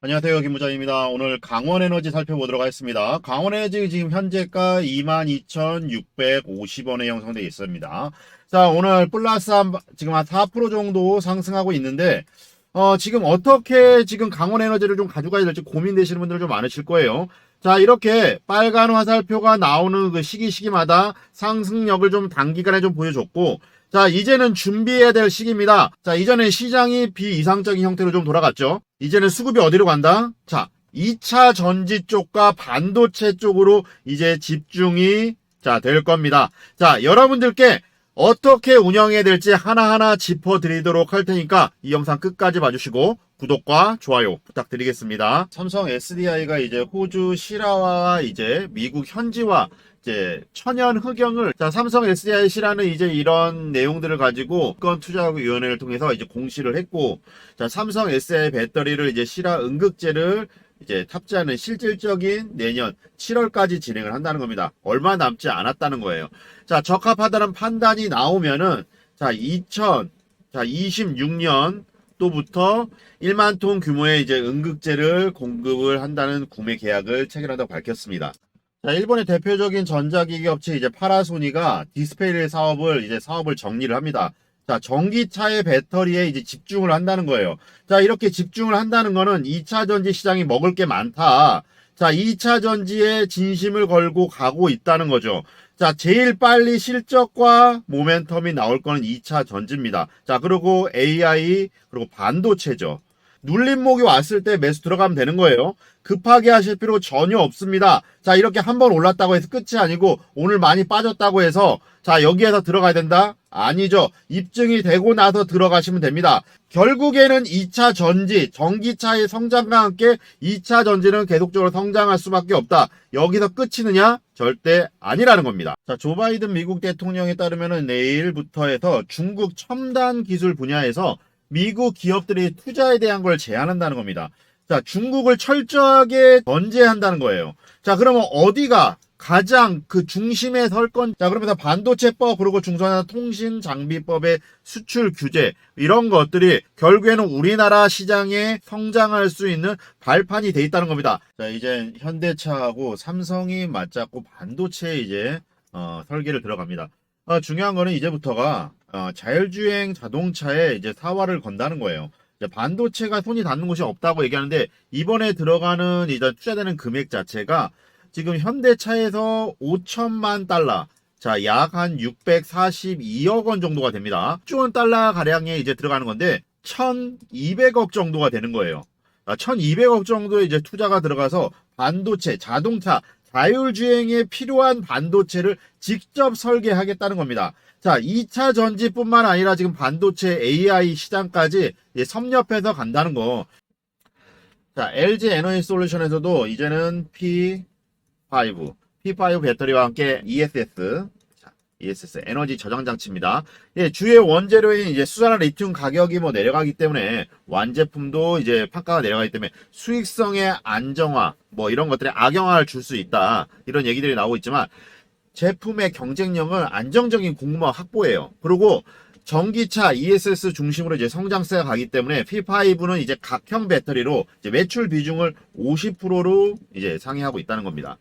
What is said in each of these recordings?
안녕하세요. 김부장입니다. 오늘 강원에너지 살펴보도록 하겠습니다. 강원에너지 지금 현재가 22,650원에 형성되어 있습니다. 자, 오늘 플러스 한, 지금 한 4% 정도 상승하고 있는데, 어, 지금 어떻게 지금 강원에너지를 좀 가져가야 될지 고민되시는 분들 좀 많으실 거예요. 자, 이렇게 빨간 화살표가 나오는 그 시기 시기마다 상승력을 좀 단기간에 좀 보여줬고, 자, 이제는 준비해야 될 시기입니다. 자, 이전에 시장이 비이상적인 형태로 좀 돌아갔죠. 이제는 수급이 어디로 간다? 자, 2차 전지 쪽과 반도체 쪽으로 이제 집중이 자, 될 겁니다. 자, 여러분들께 어떻게 운영해야 될지 하나하나 짚어드리도록 할 테니까 이 영상 끝까지 봐주시고 구독과 좋아요 부탁드리겠습니다. 삼성 SDI가 이제 호주 실화와 이제 미국 현지화 이제 천연 흑영을 자 삼성 SDI 실화는 이제 이런 내용들을 가지고 건 투자위원회를 통해서 이제 공시를 했고 자 삼성 SDI 배터리를 이제 실화 응급제를 이제 탑재하는 실질적인 내년 7월까지 진행을 한다는 겁니다. 얼마 남지 않았다는 거예요. 자, 적합하다는 판단이 나오면은 자, 2000, 자, 26년 또부터 1만 톤 규모의 이제 응급제를 공급을 한다는 구매 계약을 체결한다고 밝혔습니다. 자, 일본의 대표적인 전자기기 업체 이제 파라소니가 디스페이 사업을 이제 사업을 정리를 합니다. 자, 전기차의 배터리에 이제 집중을 한다는 거예요. 자, 이렇게 집중을 한다는 거는 2차 전지 시장이 먹을 게 많다. 자, 2차 전지에 진심을 걸고 가고 있다는 거죠. 자, 제일 빨리 실적과 모멘텀이 나올 거는 2차 전지입니다. 자, 그리고 AI, 그리고 반도체죠. 눌림목이 왔을 때 매수 들어가면 되는 거예요. 급하게 하실 필요 전혀 없습니다. 자, 이렇게 한 번 올랐다고 해서 끝이 아니고 오늘 많이 빠졌다고 해서 자, 여기에서 들어가야 된다? 아니죠. 입증이 되고 나서 들어가시면 됩니다. 결국에는 2차 전지, 전기차의 성장과 함께 2차 전지는 계속적으로 성장할 수밖에 없다. 여기서 끝이느냐? 절대 아니라는 겁니다. 자, 조 바이든 미국 대통령에 따르면 내일부터 해서 중국 첨단 기술 분야에서 미국 기업들이 투자에 대한 걸 제한한다는 겁니다. 자, 중국을 철저하게 견제한다는 거예요. 자, 그러면 어디가 가장 그 중심에 설 건, 자, 그러면서 반도체법, 그리고 중소한 통신 장비법의 수출 규제, 이런 것들이 결국에는 우리나라 시장에 성장할 수 있는 발판이 돼 있다는 겁니다. 자, 이제 현대차하고 삼성이 맞잡고 반도체에 이제, 어, 설계를 들어갑니다. 어, 중요한 거는 이제부터가 어, 자율주행 자동차에 이제 사활을 건다는 거예요. 반도체가 손이 닿는 곳이 없다고 얘기하는데 이번에 들어가는 이제 투자되는 금액 자체가 지금 현대차에서 5천만 달러, 자, 약 한 642억 원 정도가 됩니다. 1조 원 달러 가량에 이제 들어가는 건데 1,200억 정도가 되는 거예요. 1,200억 정도의 이제 투자가 들어가서 반도체, 자동차, 자율주행에 필요한 반도체를 직접 설계하겠다는 겁니다. 자, 2차 전지뿐만 아니라 지금 반도체 AI 시장까지 섭렵해서 간다는 거. 자, LG 에너지 솔루션에서도 이제는 P5, P5 배터리와 함께 ESS, 자, ESS 에너지 저장 장치입니다. 예, 주요 원재료인 이제 수산화 리튬 가격이 뭐 내려가기 때문에 완제품도 이제 판가가 내려가기 때문에 수익성의 안정화, 뭐 이런 것들에 악영향을 줄 수 있다. 이런 얘기들이 나오고 있지만 제품의 경쟁력은 안정적인 공급 확보예요. 그리고 전기차 ESS 중심으로 이제 성장세가 가기 때문에 P5는 이제 각형 배터리로 이제 매출 비중을 50%로 이제 상회하고 있다는 겁니다.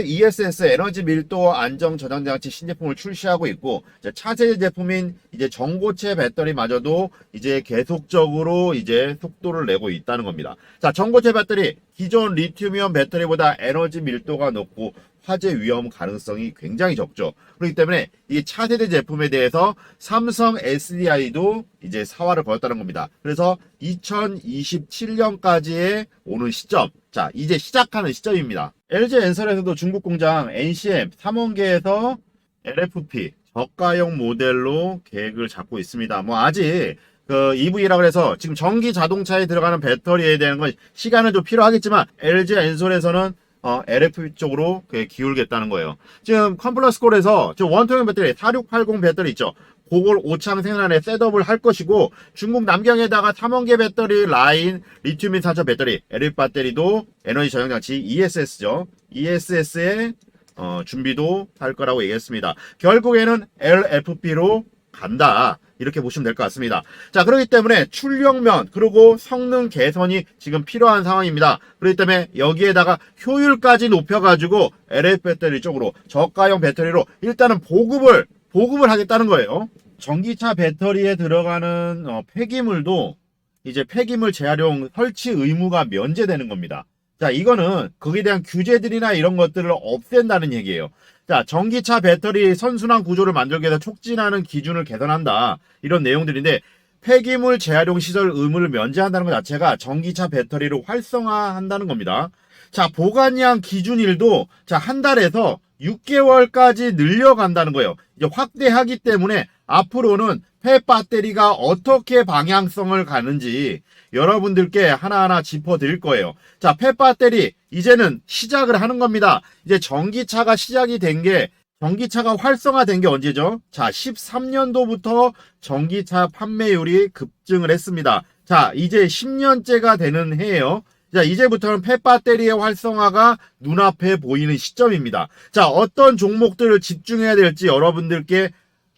ESS 에너지 밀도 안정 저장 장치 신제품을 출시하고 있고 차세대 제품인 이제 전고체 배터리마저도 이제 계속적으로 이제 속도를 내고 있다는 겁니다. 자, 전고체 배터리 기존 리튬이온 배터리보다 에너지 밀도가 높고 화재 위험 가능성이 굉장히 적죠. 그렇기 때문에 이 차세대 제품에 대해서 삼성 SDI도 이제 사활을 걸었다는 겁니다. 그래서 2027년까지의 오는 시점, 자 이제 시작하는 시점입니다. LG 엔설에서도 중국 공장 NCM 3원계에서 LFP 저가형 모델로 계획을 잡고 있습니다. 뭐 아직 그 EV라고 해서 지금 전기 자동차에 들어가는 배터리에 대한 건 시간은 좀 필요하겠지만 LG 엔솔에서는 어, LFP 쪽으로 기울겠다는 거예요. 지금 컴플러스콜에서 지금 원통형 배터리 4680 배터리 있죠. 그걸 오창 생산에 셋업을 할 것이고 중국 남경에다가 탐원계 배터리 라인 리튬인 산처 배터리 LF 배터리도 에너지 저장 장치 ESS죠. ESS에 어, 준비도 할 거라고 얘기했습니다. 결국에는 LFP로 간다. 이렇게 보시면 될 것 같습니다. 자, 그렇기 때문에 출력면 그리고 성능 개선이 지금 필요한 상황입니다. 그렇기 때문에 여기에다가 효율까지 높여가지고 LF 배터리 쪽으로 저가형 배터리로 일단은 보급을 보급을 하겠다는 거예요. 전기차 배터리에 들어가는 어, 폐기물도 이제 폐기물 재활용 설치 의무가 면제되는 겁니다. 자, 이거는 거기에 대한 규제들이나 이런 것들을 없앤다는 얘기예요. 자, 전기차 배터리 선순환 구조를 만들기 위해서 촉진하는 기준을 개선한다. 이런 내용들인데 폐기물 재활용 시설 의무를 면제한다는 것 자체가 전기차 배터리를 활성화한다는 겁니다. 자, 보관량 기준일도 자, 한 달에서 6개월까지 늘려간다는 거예요. 이제 확대하기 때문에 앞으로는 폐 배터리가 어떻게 방향성을 가는지 여러분들께 하나하나 짚어드릴 거예요. 자, 폐 배터리 이제는 시작을 하는 겁니다. 이제 전기차가 시작이 된 게 전기차가 활성화된 게 언제죠? 자, 13년도부터 전기차 판매율이 급증을 했습니다. 자, 이제 10년째가 되는 해예요. 자, 이제부터는 폐 배터리의 활성화가 눈앞에 보이는 시점입니다. 자, 어떤 종목들을 집중해야 될지 여러분들께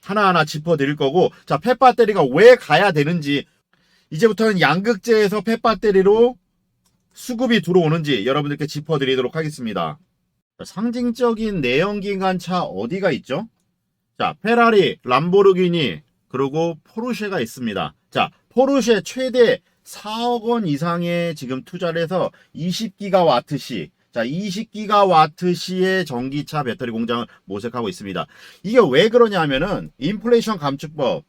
하나하나 짚어드릴 거고, 자, 폐 배터리가 왜 가야 되는지, 이제부터는 양극재에서 폐 배터리로 수급이 들어오는지 여러분들께 짚어드리도록 하겠습니다. 자, 상징적인 내연기관 차 어디가 있죠? 자, 페라리, 람보르기니, 그리고 포르쉐가 있습니다. 자, 포르쉐 최대 4억 원 이상의 지금 투자를 해서 20기가와트시, 자, 20기가와트시의 전기차 배터리 공장을 모색하고 있습니다. 이게 왜 그러냐면은 인플레이션 감축법,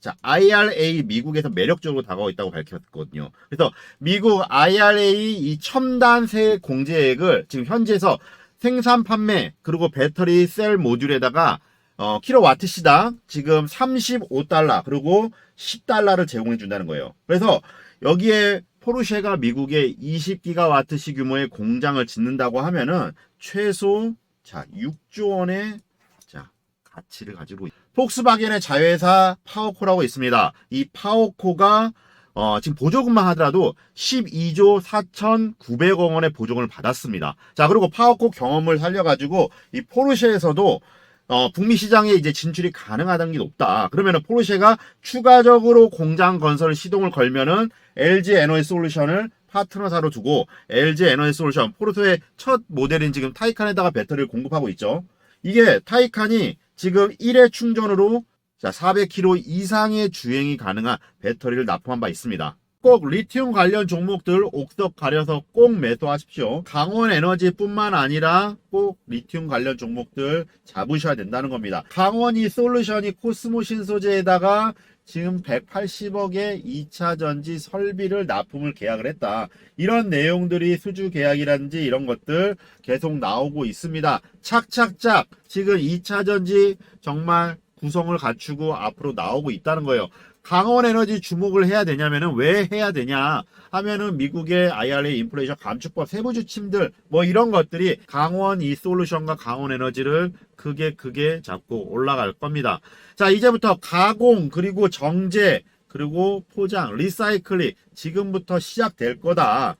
자, IRA 미국에서 매력적으로 다가오고 있다고 밝혔거든요. 그래서 미국 IRA 이 첨단세 공제액을 지금 현지에서 생산 판매 그리고 배터리 셀 모듈에다가 어, 킬로와트 시당 지금 35달러 그리고 10달러를 제공해 준다는 거예요. 그래서 여기에 포르쉐가 미국에 20기가와트시 규모의 공장을 짓는다고 하면은 최소 자 6조 원의 자 가치를 가지고 있- 폭스바겐의 자회사 파워코라고 있습니다. 이 파워코가 어, 지금 보조금만 하더라도 12조 4,900억 원의 보조금을 받았습니다. 자, 그리고 파워코 경험을 살려가지고 이 포르쉐에서도 어, 북미 시장에 이제 진출이 가능하다는 게 높다. 그러면은 포르쉐가 추가적으로 공장 건설 시동을 걸면은 LG 에너지 솔루션을 파트너사로 두고 LG 에너지 솔루션 포르쉐의 첫 모델인 지금 타이칸에다가 배터리를 공급하고 있죠. 이게 타이칸이 지금 1회 충전으로 자, 400km 이상의 주행이 가능한 배터리를 납품한 바 있습니다. 꼭 리튬 관련 종목들 옥석 가려서 꼭 매수하십시오. 강원 에너지뿐만 아니라 꼭 리튬 관련 종목들 잡으셔야 된다는 겁니다. 강원이 솔루션이 코스모 신소재에다가 지금 180억의 2차 전지 설비를 납품을 계약을 했다. 이런 내용들이 수주 계약이라든지 이런 것들 계속 나오고 있습니다. 착착착 지금 2차 전지 정말 구성을 갖추고 앞으로 나오고 있다는 거예요. 강원 에너지 주목을 해야 되냐면은 왜 해야 되냐 하면은 미국의 IRA 인플레이션 감축법 세부 지침들 뭐 이런 것들이 강원 이 솔루션과 강원 에너지를 크게 크게 잡고 올라갈 겁니다. 자, 이제부터 가공 그리고 정제 그리고 포장, 리사이클링 지금부터 시작될 거다.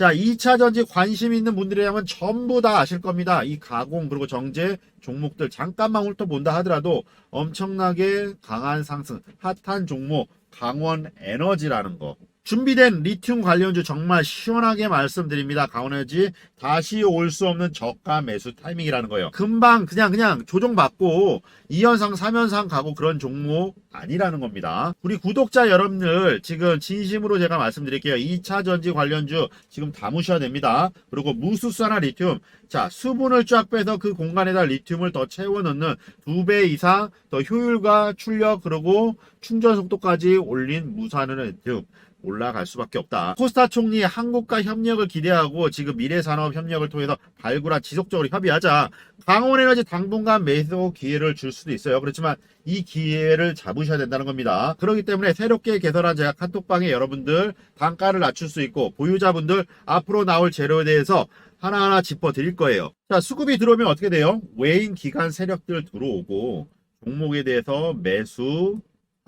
자, 2차 전지 관심 있는 분들이라면 전부 다 아실 겁니다. 이 가공 그리고 정제 종목들 잠깐만 훑어본다 하더라도 엄청나게 강한 상승, 핫한 종목 강원 에너지라는 거. 준비된 리튬 관련주 정말 시원하게 말씀드립니다. 강원에너지 다시 올 수 없는 저가 매수 타이밍이라는 거예요. 금방 그냥 그냥 조정받고 2연상 3연상 가고 그런 종목 아니라는 겁니다. 우리 구독자 여러분들 지금 진심으로 제가 말씀드릴게요. 2차 전지 관련주 지금 담으셔야 됩니다. 그리고 무수산화 리튬 자 수분을 쫙 빼서 그 공간에다 리튬을 더 채워 넣는 두배 이상 더 효율과 출력 그리고 충전 속도까지 올린 무산화 리튬 올라갈 수밖에 없다. 코스타 총리 한국과 협력을 기대하고 지금 미래산업 협력을 통해서 발굴한 지속적으로 협의하자. 강원에너지 당분간 매수 기회를 줄 수도 있어요. 그렇지만 이 기회를 잡으셔야 된다는 겁니다. 그렇기 때문에 새롭게 개설한 제가 카톡방에 여러분들 단가를 낮출 수 있고 보유자분들 앞으로 나올 재료에 대해서 하나하나 짚어 드릴 거예요. 자, 수급이 들어오면 어떻게 돼요? 외인 기관 세력들 들어오고 종목에 대해서 매수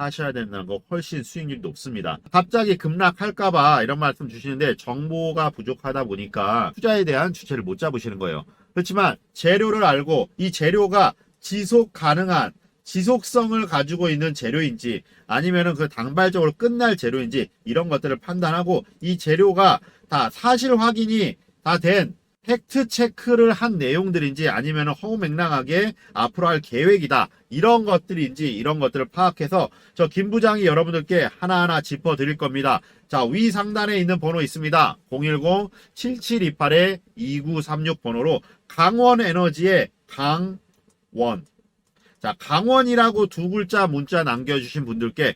하셔야 된다는 거 훨씬 수익률이 높습니다. 갑자기 급락할까봐 이런 말씀 주시는데 정보가 부족하다 보니까 투자에 대한 주체를 못 잡으시는 거예요. 그렇지만 재료를 알고 이 재료가 지속 가능한 지속성을 가지고 있는 재료인지 아니면은 그 당발적으로 끝날 재료인지 이런 것들을 판단하고 이 재료가 다 사실 확인이 다 된 팩트 체크를 한 내용들인지 아니면 허무맹랑하게 앞으로 할 계획이다 이런 것들인지 이런 것들을 파악해서 저 김 부장이 여러분들께 하나하나 짚어 드릴 겁니다. 자, 위 상단에 있는 번호 있습니다. 010-7728-2936 번호로 강원 에너지의 강원. 자, 강원이라고 두 글자 문자 남겨주신 분들께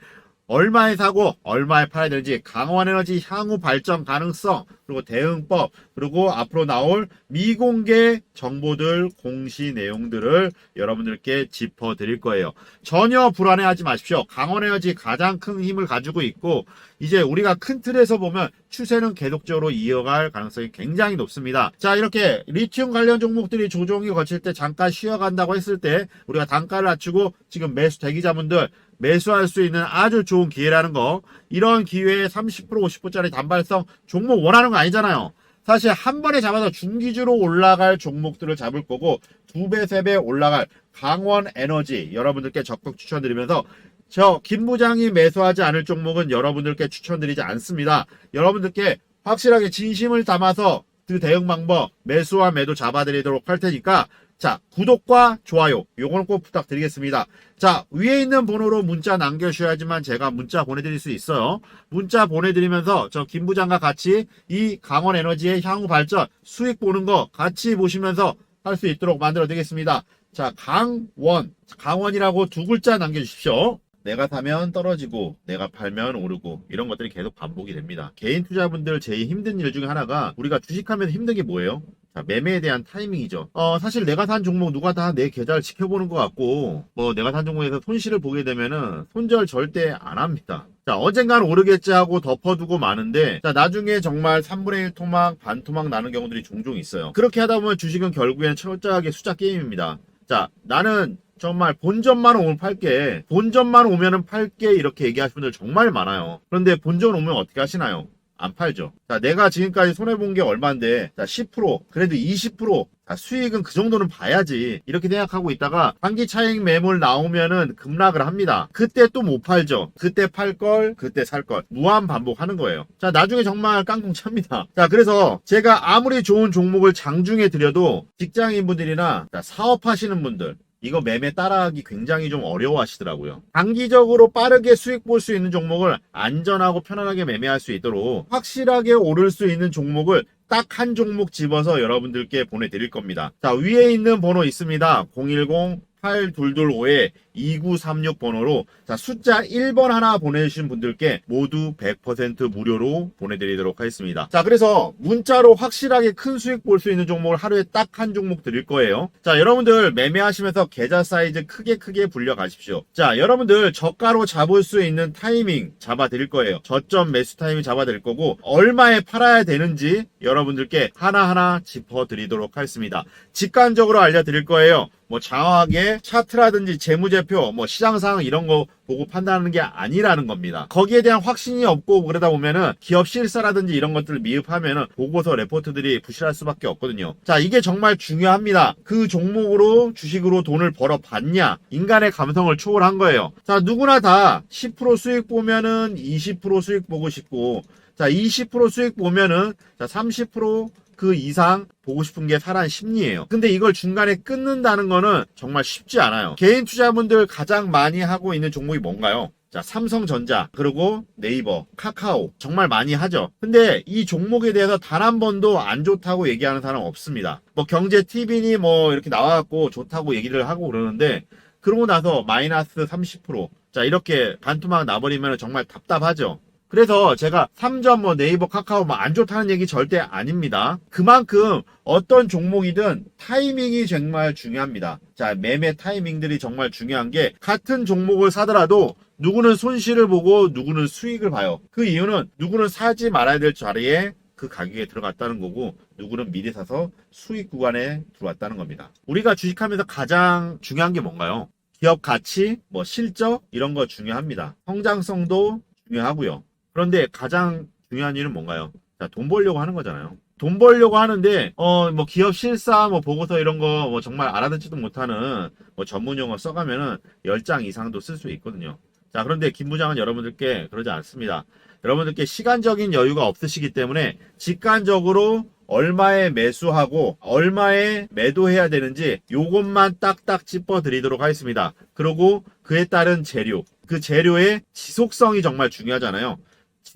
얼마에 사고 얼마에 팔아야 되는지 강원 에너지 향후 발전 가능성 그리고 대응법 그리고 앞으로 나올 미공개 정보들 공시 내용들을 여러분들께 짚어 드릴 거예요. 전혀 불안해하지 마십시오. 강원 에너지 가장 큰 힘을 가지고 있고 이제 우리가 큰 틀에서 보면 추세는 계속적으로 이어갈 가능성이 굉장히 높습니다. 자 이렇게 리튬 관련 종목들이 조정이 거칠 때 잠깐 쉬어간다고 했을 때 우리가 단가를 낮추고 지금 매수 대기자분들 매수할 수 있는 아주 좋은 기회라는 거. 이런 기회에 30% 50%짜리 단발성 종목 원하는 거 아니잖아요. 사실 한 번에 잡아서 중기주로 올라갈 종목들을 잡을 거고 두 배, 세 배 올라갈 강원 에너지 여러분들께 적극 추천드리면서 저 김 부장이 매수하지 않을 종목은 여러분들께 추천드리지 않습니다. 여러분들께 확실하게 진심을 담아서 그 대응 방법 매수와 매도 잡아드리도록 할 테니까 자, 구독과 좋아요, 요거는 꼭 부탁드리겠습니다. 자, 위에 있는 번호로 문자 남겨주셔야지만 제가 문자 보내드릴 수 있어요. 문자 보내드리면서 저 김 부장과 같이 이 강원 에너지의 향후 발전, 수익 보는 거 같이 보시면서 할 수 있도록 만들어 드리겠습니다. 자, 강원, 강원이라고 두 글자 남겨주십시오. 내가 사면 떨어지고 내가 팔면 오르고 이런 것들이 계속 반복이 됩니다. 개인 투자분들 제일 힘든 일 중에 하나가 우리가 주식하면서 힘든 게 뭐예요? 자, 매매에 대한 타이밍이죠. 어, 사실 내가 산 종목 누가 다 내 계좌를 지켜보는 것 같고, 뭐 내가 산 종목에서 손실을 보게 되면은 손절 절대 안 합니다. 자, 언젠간 오르겠지 하고 덮어두고 마는데, 자, 나중에 정말 3분의 1 토막, 반 토막 나는 경우들이 종종 있어요. 그렇게 하다 보면 주식은 결국에는 철저하게 숫자 게임입니다. 자, 나는 정말 본전만 오면 팔게, 본전만 오면은 팔게 이렇게 얘기하시는 분들 정말 많아요. 그런데 본전 오면 어떻게 하시나요? 안 팔죠. 자, 내가 지금까지 손해본 게 얼만데, 자, 10%, 그래도 20%, 자, 수익은 그 정도는 봐야지. 이렇게 생각하고 있다가, 단기 차익 매물 나오면은 급락을 합니다. 그때 또 못 팔죠. 그때 팔 걸, 그때 살 걸. 무한 반복하는 거예요. 자, 나중에 정말 깡통 찹니다. 자, 그래서 제가 아무리 좋은 종목을 장중에 드려도 직장인분들이나 자, 사업하시는 분들, 이거 매매 따라하기 굉장히 좀 어려워 하시더라고요. 단기적으로 빠르게 수익 볼 수 있는 종목을 안전하고 편안하게 매매할 수 있도록 확실하게 오를 수 있는 종목을 딱 한 종목 집어서 여러분들께 보내드릴 겁니다. 자, 위에 있는 번호 있습니다. 010 8225에 2936 번호로 자 숫자 1번 하나 보내주신 분들께 모두 100% 무료로 보내드리도록 하겠습니다. 자 그래서 문자로 확실하게 큰 수익 볼 수 있는 종목을 하루에 딱 한 종목 드릴 거예요. 자 여러분들 매매하시면서 계좌 사이즈 크게 크게 불려 가십시오. 자 여러분들 저가로 잡을 수 있는 타이밍 잡아 드릴 거예요. 저점 매수 타이밍 잡아 드릴 거고 얼마에 팔아야 되는지 여러분들께 하나하나 짚어 드리도록 하겠습니다. 직관적으로 알려 드릴 거예요. 뭐 장황하게 차트라든지 재무제표, 뭐 시장 상황 이런 거 보고 판단하는 게 아니라는 겁니다. 거기에 대한 확신이 없고 그러다 보면은 기업 실사라든지 이런 것들을 미흡하면은 보고서 레포트들이 부실할 수밖에 없거든요. 자, 이게 정말 중요합니다. 그 종목으로 주식으로 돈을 벌어 봤냐? 인간의 감성을 초월한 거예요. 자, 누구나 다 10% 수익 보면은 20% 수익 보고 싶고 자, 20% 수익 보면은 자, 30% 그 이상 보고 싶은 게 사람 심리예요. 근데 이걸 중간에 끊는다는 거는 정말 쉽지 않아요. 개인 투자분들 가장 많이 하고 있는 종목이 뭔가요? 자, 삼성전자, 그리고 네이버, 카카오. 정말 많이 하죠. 근데 이 종목에 대해서 단 한 번도 안 좋다고 얘기하는 사람 없습니다. 뭐 경제 TV니 뭐 이렇게 나와갖고 좋다고 얘기를 하고 그러는데, 그러고 나서 마이너스 30%. 자, 이렇게 반토막 나버리면 정말 답답하죠. 그래서 제가 3점 뭐 네이버 카카오 뭐 안 좋다는 얘기 절대 아닙니다. 그만큼 어떤 종목이든 타이밍이 정말 중요합니다. 자, 매매 타이밍들이 정말 중요한 게 같은 종목을 사더라도 누구는 손실을 보고 누구는 수익을 봐요. 그 이유는 누구는 사지 말아야 될 자리에 그 가격에 들어갔다는 거고 누구는 미리 사서 수익 구간에 들어왔다는 겁니다. 우리가 주식하면서 가장 중요한 게 뭔가요? 기업 가치, 뭐 실적 이런 거 중요합니다. 성장성도 중요하고요. 그런데 가장 중요한 일은 뭔가요? 자, 돈 벌려고 하는 거잖아요. 돈 벌려고 하는데 어 뭐 기업 실사 뭐 보고서 이런 거 뭐 정말 알아듣지도 못하는 뭐 전문 용어 써가면은 10장 이상도 쓸 수 있거든요. 자 그런데 김 부장은 여러분들께 그러지 않습니다. 여러분들께 시간적인 여유가 없으시기 때문에 직관적으로 얼마에 매수하고 얼마에 매도해야 되는지 요것만 딱딱 짚어 드리도록 하겠습니다. 그리고 그에 따른 재료, 그 재료의 지속성이 정말 중요하잖아요.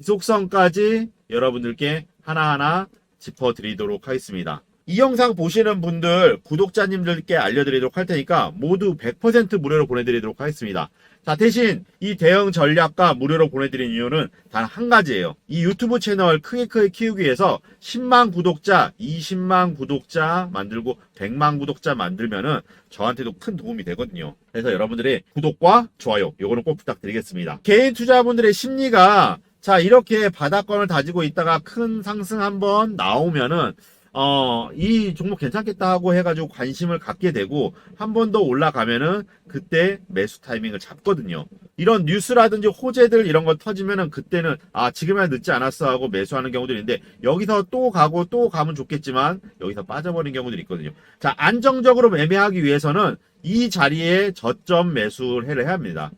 지속성까지 여러분들께 하나하나 짚어 드리도록 하겠습니다. 이 영상 보시는 분들, 구독자님들께 알려드리도록 할 테니까 모두 100% 무료로 보내드리도록 하겠습니다. 자, 대신 이 대응 전략과 무료로 보내드린 이유는 단 한 가지예요. 이 유튜브 채널 크게 크게 키우기 위해서 10만 구독자, 20만 구독자 만들고 100만 구독자 만들면은 저한테도 큰 도움이 되거든요. 그래서 여러분들의 구독과 좋아요, 요거는 꼭 부탁드리겠습니다. 개인 투자분들의 심리가 자, 이렇게 바닥권을 다지고 있다가 큰 상승 한번 나오면은 어, 이 종목 괜찮겠다 하고 해가지고 관심을 갖게 되고 한 번 더 올라가면은 그때 매수 타이밍을 잡거든요. 이런 뉴스라든지 호재들 이런 거 터지면은 그때는 아 지금이야 늦지 않았어 하고 매수하는 경우들이 있는데 여기서 또 가고 또 가면 좋겠지만 여기서 빠져버린 경우들이 있거든요. 자 안정적으로 매매하기 위해서는 이 자리에 저점 매수를 해야 합니다.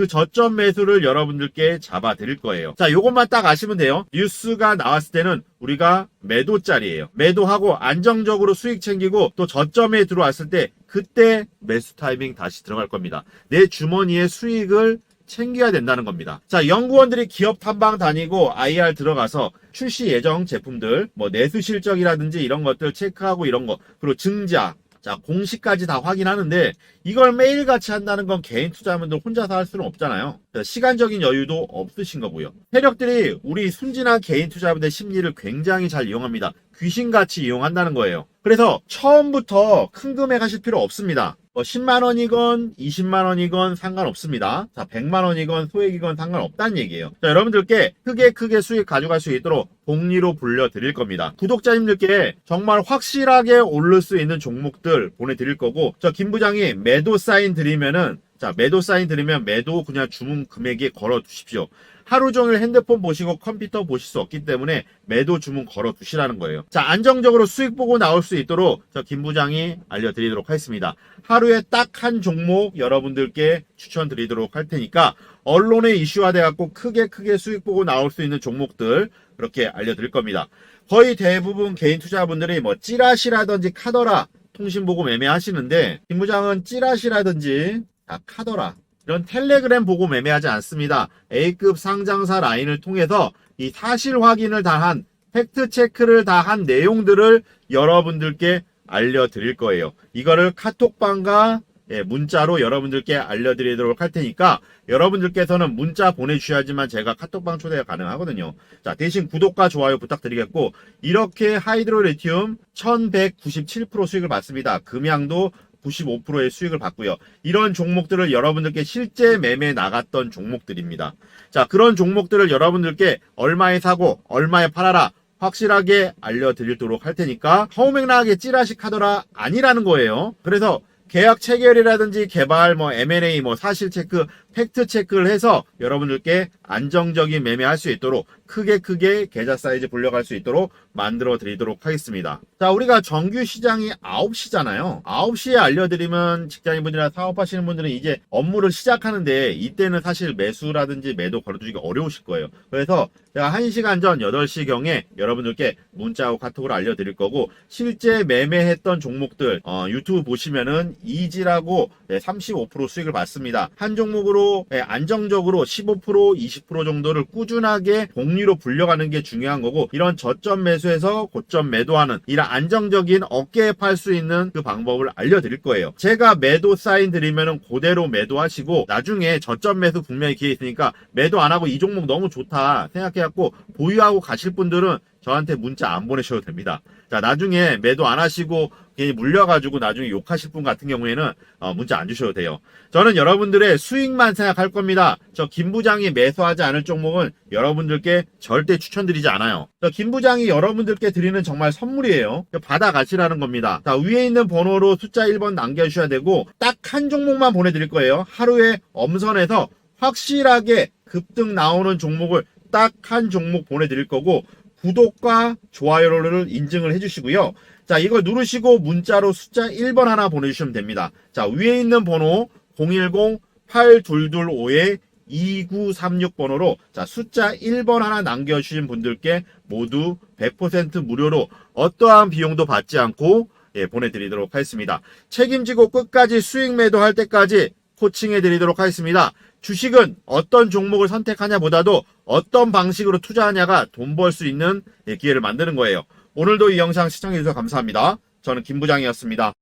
그 저점 매수를 여러분들께 잡아 드릴 거예요. 자, 요것만 딱 아시면 돼요. 뉴스가 나왔을 때는 우리가 매도짜리예요. 매도하고 안정적으로 수익 챙기고 또 저점에 들어왔을 때 그때 매수 타이밍 다시 들어갈 겁니다. 내 주머니에 수익을 챙겨야 된다는 겁니다. 자, 연구원들이 기업 탐방 다니고 IR 들어가서 출시 예정 제품들, 뭐 내수 실적이라든지 이런 것들 체크하고 이런 거, 그리고 증자, 자, 공시까지 다 확인하는데 이걸 매일같이 한다는 건 개인 투자자분들 혼자서 할 수는 없잖아요. 시간적인 여유도 없으신 거고요. 세력들이 우리 순진한 개인 투자자분들 심리를 굉장히 잘 이용합니다. 귀신같이 이용한다는 거예요. 그래서 처음부터 큰 금액 하실 필요 없습니다. 뭐 10만 원이건 20만 원이건 상관없습니다. 자, 100만 원이건 소액이건 상관없다는 얘기예요. 자, 여러분들께 크게 크게 수익 가져갈 수 있도록 복리로 불려 드릴 겁니다. 구독자님들께 정말 확실하게 오를 수 있는 종목들 보내 드릴 거고 저 김 부장이 매도 사인 드리면은 자, 매도 사인 드리면 매도 그냥 주문 금액에 걸어 두십시오. 하루 종일 핸드폰 보시고 컴퓨터 보실 수 없기 때문에 매도 주문 걸어 두시라는 거예요. 자, 안정적으로 수익 보고 나올 수 있도록 저 김 부장이 알려드리도록 하겠습니다. 하루에 딱 한 종목 여러분들께 추천드리도록 할 테니까 언론에 이슈화돼 갖고 크게 크게 수익 보고 나올 수 있는 종목들 그렇게 알려드릴 겁니다. 거의 대부분 개인 투자분들이 뭐 찌라시라든지 카더라 통신 보고 매매하시는데 김 부장은 찌라시라든지 자, 카더라 이런 텔레그램 보고 매매하지 않습니다. A급 상장사 라인을 통해서 이 사실 확인을 다한 팩트 체크를 다한 내용들을 여러분들께 알려드릴 거예요. 이거를 카톡방과 예, 문자로 여러분들께 알려드리도록 할 테니까 여러분들께서는 문자 보내주셔야지만 제가 카톡방 초대가 가능하거든요. 자, 대신 구독과 좋아요 부탁드리겠고 이렇게 하이드로 리튬 1197% 수익을 받습니다. 금양도 95%의 수익을 받고요. 이런 종목들을 여러분들께 실제 매매 나갔던 종목들입니다. 자, 그런 종목들을 여러분들께 얼마에 사고 얼마에 팔아라 확실하게 알려드리도록 할 테니까 허우맹랑하게 찌라시 카더라 아니라는 거예요. 그래서 계약 체결이라든지 개발, 뭐 M&A, 뭐 사실 체크, 팩트 체크를 해서 여러분들께 안정적인 매매할 수 있도록 크게 크게 계좌 사이즈 불려갈 수 있도록 만들어 드리도록 하겠습니다. 자, 우리가 정규 시장이 9시잖아요. 9시에 알려드리면 직장인분들이나 사업하시는 분들은 이제 업무를 시작하는데 이때는 사실 매수라든지 매도 걸어주기가 어려우실 거예요. 그래서 제가 1시간 전 8시경에 여러분들께 문자하고 카톡으로 알려드릴 거고 실제 매매했던 종목들 어, 유튜브 보시면은 이지라고 네, 35% 수익을 받습니다. 한 종목으로 네, 안정적으로 15% 20% 정도를 꾸준하게 복리로 불려가는 게 중요한 거고 이런 저점 매수에서 고점 매도하는 이런 안정적인 어깨에 팔 수 있는 그 방법을 알려드릴 거예요. 제가 매도 사인 드리면은 그대로 매도하시고 나중에 저점 매수 분명히 기회 있으니까 매도 안 하고 이 종목 너무 좋다 생각해갖고 보유하고 가실 분들은 저한테 문자 안 보내셔도 됩니다. 자, 나중에 매도 안 하시고 괜히 물려가지고 나중에 욕하실 분 같은 경우에는 어, 문자 안 주셔도 돼요. 저는 여러분들의 수익만 생각할 겁니다. 저 김 부장이 매수하지 않을 종목은 여러분들께 절대 추천드리지 않아요. 저 김 부장이 여러분들께 드리는 정말 선물이에요. 받아가시라는 겁니다. 자, 위에 있는 번호로 숫자 1번 남겨주셔야 되고 딱 한 종목만 보내드릴 거예요. 하루에 엄선해서 확실하게 급등 나오는 종목을 딱 한 종목 보내드릴 거고 구독과 좋아요를 인증을 해주시고요. 자, 이걸 누르시고 문자로 숫자 1번 하나 보내주시면 됩니다. 자, 위에 있는 번호 010-8225-2936번호로 자, 숫자 1번 하나 남겨주신 분들께 모두 100% 무료로 어떠한 비용도 받지 않고 예, 보내드리도록 하겠습니다. 책임지고 끝까지 수익 매도할 때까지 코칭해 드리도록 하겠습니다. 주식은 어떤 종목을 선택하냐 보다도 어떤 방식으로 투자하냐가 돈 벌 수 있는 예, 기회를 만드는 거예요. 오늘도 이 영상 시청해 주셔서 감사합니다. 저는 김 부장이었습니다.